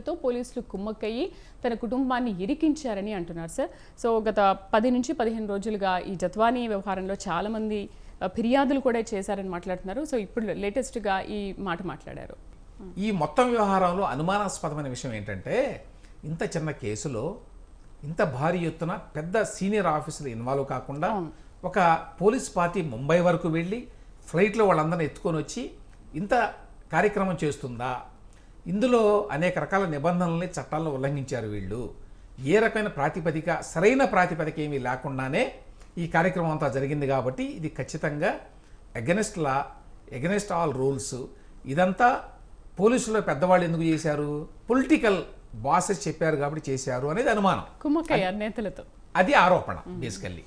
తో పోలీసులు కుమ్మక్కయ్యి తన కుటుంబాన్ని ఇరికించారని అంటున్నారు సార్. సో గత పది నుంచి పదిహేను రోజులుగా ఈ జత్వానీ వ్యవహారంలో చాలా మంది ఆ, ఫిర్యాదులు కూడా చేశారని మాట్లాడుతున్నారు. సో ఇప్పుడు లేటెస్ట్గా ఈ మాట మాట్లాడారు. ఈ మొత్తం వ్యవహారంలో అనుమానాస్పదమైన విషయం ఏంటంటే ఇంత చిన్న కేసులో ఇంత భారీ ఎత్తున పెద్ద సీనియర్ ఆఫీసులు ఇన్వాల్వ్ కాకుండా ఒక పోలీస్ పార్టీ ముంబై వరకు వెళ్ళి ఫ్లైట్లో వాళ్ళందరిని ఎత్తుకొని వచ్చి ఇంత కార్యక్రమం చేస్తుందా? ఇందులో అనేక రకాల నిబంధనల్ని చట్టాలను ఉల్లంఘించారు వీళ్ళు. ఏ రకమైన ప్రాతిపదిక సరైన ప్రాతిపదిక ఏమీ లేకుండానే ఈ కార్యక్రమం అంతా జరిగింది కాబట్టి ఇది ఖచ్చితంగా against law against all rules ఇదంతా పోలీసులో పెద్దవాళ్ళు ఎందుకు చేశారు? పొలిటికల్ బాసెస్ చెప్పారు కాబట్టి చేశారు అనేది అనుమానం. కుమ్మక్కయ్య నేతలతో. అది ఆరోపణ బేసికల్లీ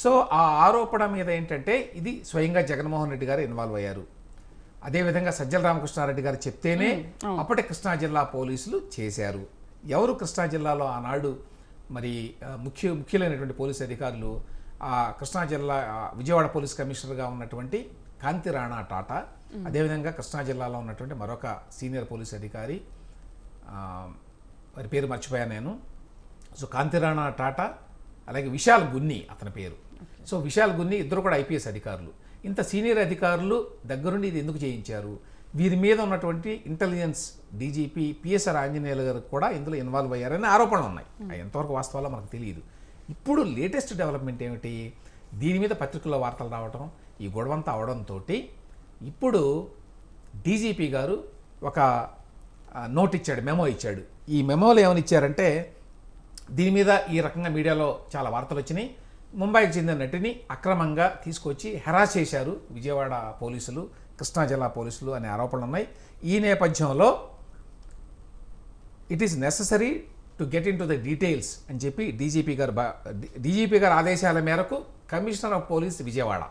సో ఆ ఆరోపణ మీద ఏంటంటే ఇది స్వయంగా జగన్మోహన్ రెడ్డి గారు ఇన్వాల్వ్ అయ్యారు. అదేవిధంగా సజ్జల రామకృష్ణారెడ్డి గారు చెప్తేనే అప్పటి కృష్ణా జిల్లా పోలీసులు చేశారు. ఎవరు కృష్ణా జిల్లాలో ఆనాడు మరి ముఖ్య ముఖ్యులైనటువంటి పోలీసు అధికారులు ఆ కృష్ణా జిల్లా విజయవాడ పోలీస్ కమిషనర్గా ఉన్నటువంటి కాంతి రాణా టాటా అదేవిధంగా కృష్ణా జిల్లాలో ఉన్నటువంటి మరొక సీనియర్ పోలీస్ అధికారి వారి పేరు మర్చిపోయాను నేను. సో కాంతిరాణా టాటా అలాగే విశాల్ గున్ని అతని పేరు. సో విశాల్ గున్ని ఇద్దరు కూడా ఐపీఎస్ అధికారులు. ఇంత సీనియర్ అధికారులు దగ్గరుండి ఇది ఎందుకు చేయించారు? వీరి మీద ఉన్నటువంటి ఇంటెలిజెన్స్ డీజీపీ పిఎస్ఆర్ ఆంజనేయులు గారు కూడా ఇందులో ఇన్వాల్వ్ అయ్యారని ఆరోపణలు ఉన్నాయి. ఎంతవరకు వాస్తవాలో మనకు తెలియదు ఇప్పుడు లేటెస్ట్ డెవలప్మెంట్ ఏమిటి? దీని మీద పత్రికల్లో వార్తలు రావటం ఈ గొడవంతా అవడంతో ఇప్పుడు డీజీపీ గారు ఒక నోట్ ఇచ్చాడు మెమో ఇచ్చాడు. ఈ మెమోలో ఏమని ఇచ్చారంటే దీని మీద ఈ రకంగా మీడియాలో చాలా వార్తలు వచ్చినాయి. ముంబైకి చెందిన నటిని అక్రమంగా తీసుకొచ్చి హెరాస్ చేశారు విజయవాడ పోలీసులు కృష్ణా జిల్లా పోలీసులు అనే ఆరోపణలు ఉన్నాయి ఈ నేపథ్యంలో it is necessary to get into the details అని చెప్పి డీజీపీ గారు డీజీపీ గారి ఆదేశాల మేరకు కమిషనర్ ఆఫ్ పోలీస్ విజయవాడ.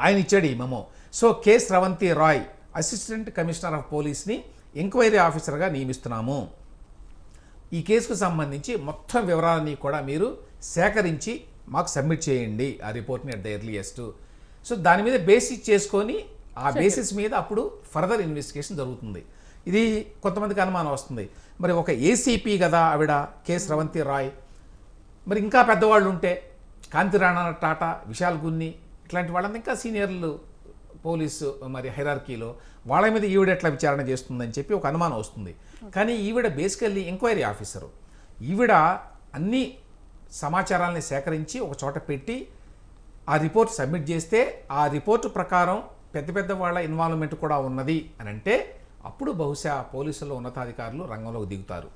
ఆయన ఇచ్చాడు ఈ memo. So K. Sravanthi Rai assistant commissioner of పోలీస్ని enquiry ఆఫీసర్గా నియమిస్తున్నాము. ఈ కేసుకు సంబంధించి మొత్తం వివరాలని కూడా మీరు సేకరించి మాకు సబ్మిట్ చేయండి ఆ రిపోర్ట్ని అట్ ద ఎర్లియస్ట్ సో దాని మీద బేసిస్ చేసుకొని ఆ బేసిస్ మీద అప్పుడు ఫర్దర్ ఇన్వెస్టిగేషన్ జరుగుతుంది. ఇది కొంతమందికి అనుమానం వస్తుంది. మరి ఒక ఏసీపీ కదా ఆవిడ కె స్రవంతి రాయ్. మరి ఇంకా పెద్దవాళ్ళు ఉంటే కాంతి రాణా టాటా విశాల్ గున్ని ఇట్లాంటి వాళ్ళంతా ఇంకా సీనియర్లు పోలీసు మరి హైరార్కీలో వాళ్ళ మీద ఈవిడ ఎట్లా విచారణ చేస్తుందని చెప్పి ఒక అనుమానం వస్తుంది. కానీ ఈవిడ బేసికల్లీ ఎంక్వైరీ ఆఫీసరు ఈవిడ అన్ని సమాచారాల్ని సేకరించి ఒక చోట పెట్టి ఆ రిపోర్ట్ సబ్మిట్ చేస్తే ఆ రిపోర్టు ప్రకారం పెద్ద పెద్ద వాళ్ళ ఇన్వాల్వ్మెంట్ కూడా ఉన్నది అని అంటే అప్పుడు బహుశా పోలీసులు ఉన్నతాధికారులు రంగంలోకి దిగుతారు.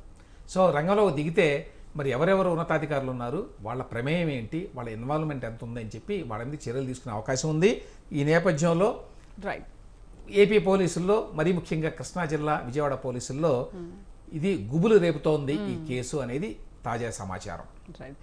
సో రంగంలోకి దిగితే మరి ఎవరెవరు ఉన్నతాధికారులు ఉన్నారు? వాళ్ళ ప్రమేయం ఏంటి? వాళ్ళ ఇన్వాల్వ్మెంట్ ఎంత ఉందని చెప్పి వాళ్ళ మీద చర్యలు తీసుకునే అవకాశం ఉంది. ఈ నేపథ్యంలో రైట్ ఏపీ పోలీసుల్లో మరీ ముఖ్యంగా కృష్ణా జిల్లా విజయవాడ పోలీసుల్లో ఇది గుబులు రేపుతోంది ఈ కేసు అనేది. తాజా సమాచారం. రైట్.